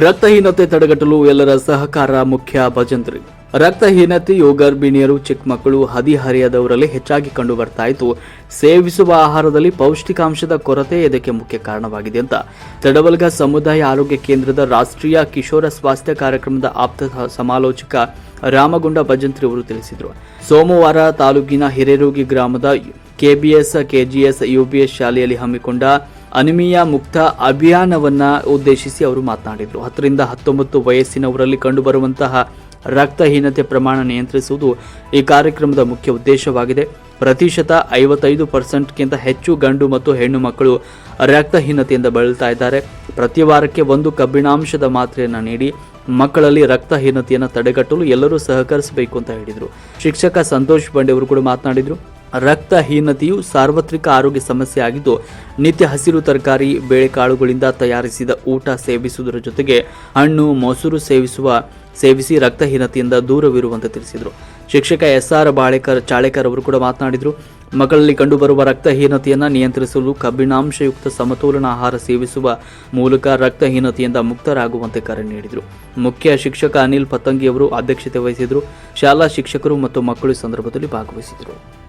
ರಕ್ತಹೀನತೆ ತಡೆಗಟ್ಟಲು ಎಲ್ಲರ ಸಹಕಾರ ಮುಖ್ಯ ಭಜಂತ್ರಿ. ರಕ್ತಹೀನತೆಯು ಗರ್ಭಿಣಿಯರು ಚಿಕ್ಕ ಮಕ್ಕಳು ಹದಿಹರೆಯದವರಲ್ಲಿ ಹೆಚ್ಚಾಗಿ ಕಂಡು ಬರ್ತಾ ಇತ್ತು. ಸೇವಿಸುವ ಆಹಾರದಲ್ಲಿ ಪೌಷ್ಟಿಕಾಂಶದ ಕೊರತೆ ಇದಕ್ಕೆ ಮುಖ್ಯ ಕಾರಣವಾಗಿದೆ ಅಂತ. ತಡವಲ್ಗ ಸಮುದಾಯ ಆರೋಗ್ಯ ಕೇಂದ್ರದ ರಾಷ್ಟ್ರೀಯ ಕಿಶೋರ ಸ್ವಾಸ್ಥ್ಯ ಕಾರ್ಯಕ್ರಮದ ಆಪ್ತ ಸಮಾಲೋಚಕ ರಾಮಗುಂಡ ಭಜಂತ್ರಿ ಅವರು ತಿಳಿಸಿದರು. ಸೋಮವಾರ ತಾಲೂಕಿನ ಹಿರೇರೋಗಿ ಗ್ರಾಮದ ಕೆಬಿಎಸ್, ಕೆಜಿಎಸ್ ಯುಬಿಎಸ್ ಶಾಲೆಯಲ್ಲಿ ಹಮ್ಮಿಕೊಂಡ ಅನಿಮಿಯಾ ಮುಕ್ತ ಅಭಿಯಾನವನ್ನ ಉದ್ದೇಶಿಸಿ ಅವರು ಮಾತನಾಡಿದರು. ಹತ್ತರಿಂದ ಹತ್ತೊಂಬತ್ತು ವಯಸ್ಸಿನವರಲ್ಲಿ ಕಂಡುಬರುವಂತಹ ರಕ್ತಹೀನತೆ ಪ್ರಮಾಣ ನಿಯಂತ್ರಿಸುವುದು ಈ ಕಾರ್ಯಕ್ರಮದ ಮುಖ್ಯ ಉದ್ದೇಶವಾಗಿದೆ. ಪ್ರತಿಶತ ಐವತ್ತೈದು ಪರ್ಸೆಂಟ್ಗಿಂತ ಹೆಚ್ಚು ಗಂಡು ಮತ್ತು ಹೆಣ್ಣು ಮಕ್ಕಳು ರಕ್ತಹೀನತೆಯಿಂದ ಬಳಲ್ತಾ ಇದ್ದಾರೆ. ಪ್ರತಿ ವಾರಕ್ಕೆ ಒಂದು ಕಬ್ಬಿಣಾಂಶದ ಮಾತ್ರೆಯನ್ನು ನೀಡಿ ಮಕ್ಕಳಲ್ಲಿ ರಕ್ತಹೀನತೆಯನ್ನು ತಡೆಗಟ್ಟಲು ಎಲ್ಲರೂ ಸಹಕರಿಸಬೇಕು ಅಂತ ಹೇಳಿದರು. ಶಿಕ್ಷಕ ಸಂತೋಷ್ ಬಂಡೆ ಅವರು ಕೂಡ ಮಾತನಾಡಿದರು. ರಕ್ತಹೀನತೆಯು ಸಾರ್ವತ್ರಿಕ ಆರೋಗ್ಯ ಸಮಸ್ಯೆ ಆಗಿದ್ದು ನಿತ್ಯ ಹಸಿರು ತರಕಾರಿ, ಬೇಳೆಕಾಳುಗಳಿಂದ ತಯಾರಿಸಿದ ಊಟ ಸೇವಿಸುವುದರ ಜೊತೆಗೆ ಹಣ್ಣು, ಮೊಸರು ಸೇವಿಸುವ, ಸೇವಿಸಿ ರಕ್ತಹೀನತೆಯಿಂದ ದೂರವಿರುವಂತೆ ತಿಳಿಸಿದರು. ಶಿಕ್ಷಕ ಎಸ್ ಆರ್ ಬಾಳೆಕರ್ ಚಾಳೆಕರ್ ಅವರು ಕೂಡ ಮಾತನಾಡಿದರು, ಮಕ್ಕಳಲ್ಲಿ ಕಂಡುಬರುವ ರಕ್ತಹೀನತೆಯನ್ನು ನಿಯಂತ್ರಿಸಲು ಕಬ್ಬಿಣಾಂಶಯುಕ್ತ ಸಮತೋಲನ ಆಹಾರ ಸೇವಿಸುವ ಮೂಲಕ ರಕ್ತಹೀನತೆಯಿಂದ ಮುಕ್ತರಾಗುವಂತೆ ಕರೆ ನೀಡಿದರು. ಮುಖ್ಯ ಶಿಕ್ಷಕ ಅನಿಲ್ ಪತಂಗಿಯವರು ಅಧ್ಯಕ್ಷತೆ ವಹಿಸಿದರು. ಶಾಲಾ ಶಿಕ್ಷಕರು ಮತ್ತು ಮಕ್ಕಳು ಸಂದರ್ಭದಲ್ಲಿ ಭಾಗವಹಿಸಿದರು.